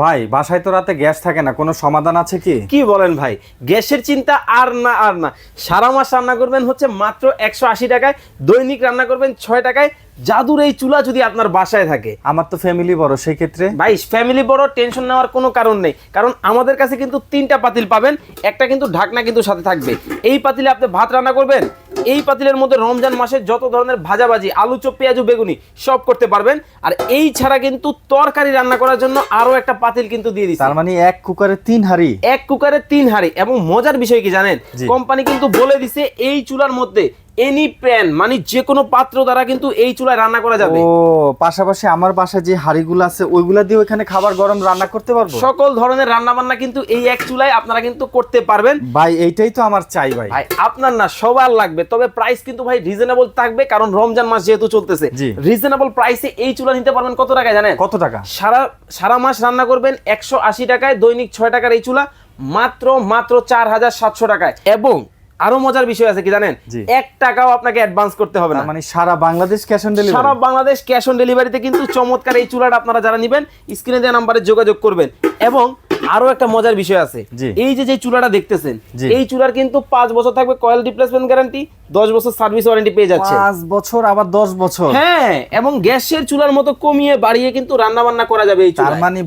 ভাই বাসায় তো রাতে গ্যাস থাকে না কোনো সমাধান আছে কি? কি বলেন ভাই গ্যাসের চিন্তা আর না আর না। সারা মাস রান্না করবেন হচ্ছে মাত্র একশো আশি টাকায় দৈনিক রান্না করবেন ছয় টাকায়। জাদুর এই চুলা যদি আপনার বাসায় থাকে। আমার তো ফ্যামিলি বড় সেই ক্ষেত্রে ভাই ফ্যামিলি বড় টেনশন নেওয়ার কোনো কারণ নেই। কারণ আমাদের কাছে কিন্তু তিনটা পাতিল পাবেন একটা কিন্তু ঢাকনা কিন্তু সাথে থাকবে। এই পাতিলে আপনি ভাত রান্না করবেন? এই পাতিলের মধ্যে রমজান মাসে যত ধরনের ভাজাভাজি আলু চপ পেঁয়াজু বেগুনি সব করতে পারবেন। আর এই ছাড়া কিন্তু তরকারি রান্না করার জন্য আরও একটা পাতিল কিন্তু দিয়ে দিচ্ছে তার মানে এক কুকারে তিন হাড়ি? এক কুকারে তিন হাড়ি। এবং মজার বিষয় কি জানেন? কোম্পানি কিন্তু বলে দিছে এই চুলার মধ্যে এনি প্যান মানে যে কোনো পাত্র দ্বারা কিন্তু এই চুলায় রান্না করা যাবে। ও পাশাপাশি আমার বাসায় যে হাড়িগুলো আছে ওইগুলা দিয়ে ওখানে খাবার গরম রান্না করতে পারব? সকল ধরনের রান্না বান্না কিন্তু এই এক চুলায় আপনারা কিন্তু করতে পারবেন। ভাই এইটাই তো আমার চাই ভাই। ভাই আপনার না সবার লাগবে তবে প্রাইস কিন্তু ভাই রিজনেবল থাকবে কারণ রমজান মাস যেহেতু চলতেছে। রিজনেবল প্রাইসে এই চুলা নিতে পারবেন কত টাকায় জানেন? কত টাকা? সারা সারা মাস রান্না করবেন একশো আশি টাকায় দৈনিক ছয় টাকার এই চুলা মাত্র মাত্র চার হাজার সাতশো টাকায়। এবং আরও মজার বিষয় আছে কি জানেন? এক টাকাও আপনাকে অ্যাডভান্স করতে হবে না। মানে সারা বাংলাদেশ ক্যাশ অন ডেলিভারি সারা বাংলাদেশ ক্যাশ অন ডেলিভারিতে কিন্তু চমৎকার এই চুলাটা আপনারা যারা নেবেন স্ক্রিনে দেওয়া নাম্বারে যোগাযোগ করবেন। এবং আরও একটা মজার বিষয় আছে। এই যে যে চুলাটা দেখতেছেন এই চুলার কিন্তু পাঁচ বছর থাকবে কয়েল রিপ্লেসমেন্ট গ্যারান্টি দশ বছর সার্ভিস ওয়ারেন্টি পেয়ে যাচ্ছে। পাঁচ বছর আবার দশ বছর। হ্যাঁ এবং গ্যাসের চুলার মতো কমিয়ে বাড়িয়ে কিন্তু রান্না বান্না করা যাবে এই চুলায়। মানে